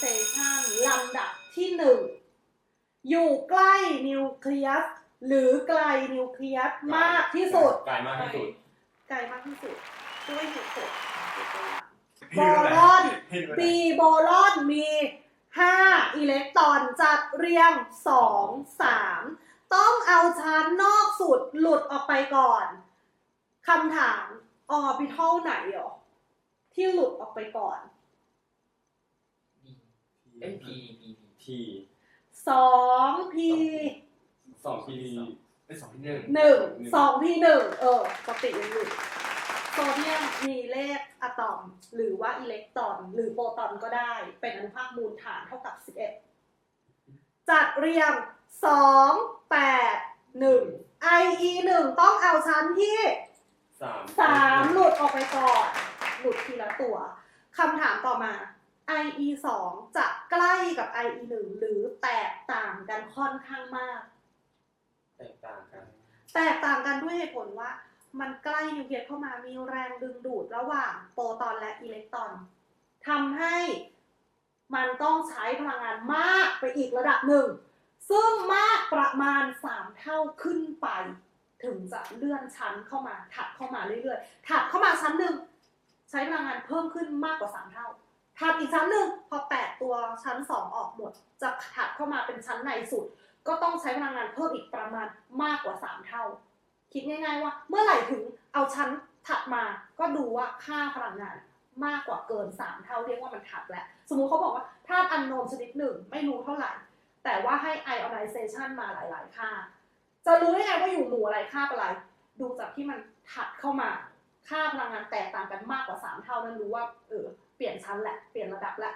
ionization ลำดับที่หนึ่งอยู่ใกล้นิวเคลียสหรือไกลนิวเคลียสมากที่สุด ไกลมากที่สุด ไกลมากที่สุดด้วยเหตุผลโบเห็นไหมรอนเห็นไหมบีโบรอนมี5อิเล็กตรอนจัดเรียง2 3ต้องเอาชั้นนอกสุดหลุดออกไปก่อนคำถามออร์บิทัลไหนเหรอที่หลุดออกไปก่อน เอ้ย P P P ที2 p สองทีเป็นสองที่หนึ่ง1 2 p 1เออปกติยังอยู่โซเดียมมีเลขอะตอม หรือว่าอิเล็กตรอน หรือโปรตอนก็ได้ เป็นอนุภาคมูลฐานเท่ากับ 11 จัดเรียง 2 8 1 IE 1ต้องเอาชั้นที่ สาม3 หลุดออกไปก่อน หลุดทีละตัวคำถามต่อมา IE 2จะ ใกล้กับ IE 1 หรือแตกต่างกันค่อนข้างมาก แตกต่างกัน แตกต่างกันด้วยเหตุผลว่า มันใกล้นิวเคลียสเข้ามามีแรงดึงดูดระหว่างโปรตอนและอิเล็กตรอนทำให้มันต้องใช้พลังงานมากไปอีกระดับหนึ่ง ซึ่งมากประมาณ 3 เท่าขึ้นไป ถึงจะเลื่อนชั้นเข้ามาถัดเข้ามาเรื่อยๆถัดเข้ามาชั้นหนึ่งใช้พลังงานเพิ่มขึ้นมากกว่า 3 เท่า ถัดอีกชั้นหนึ่งพอแตกตัวชั้น2องออกหมด จะถัดเข้ามาเป็นชั้นในสุด ก็ต้องใช้พลังงานเพิ่มอีกประมาณมากกว่า3เท่า คิดง่าย ๆ ว่า เมื่อไหร่ถึงเอาชั้นถัดมาก็ดูว่าค่าพลังงานมากกว่าเกิน3เท่าเรียกว่ามันถัดแล้ว สมมุติเขาบอกว่าธาตุอันโนนชนิดหนึ่งไม่รู้เท่าไหร่ แต่ว่าให้ ionization มาหลาย ๆ ค่า จะรู้ได้ไงว่าอยู่หมู่อะไรค่าอะไร ดูจากที่มันถัดเข้ามาค่าพลังงานแตกต่างกันมากกว่า3เท่านั้นรู้ว่าเออ เปลี่ยนชั้นแหละ เปลี่ยนระดับละ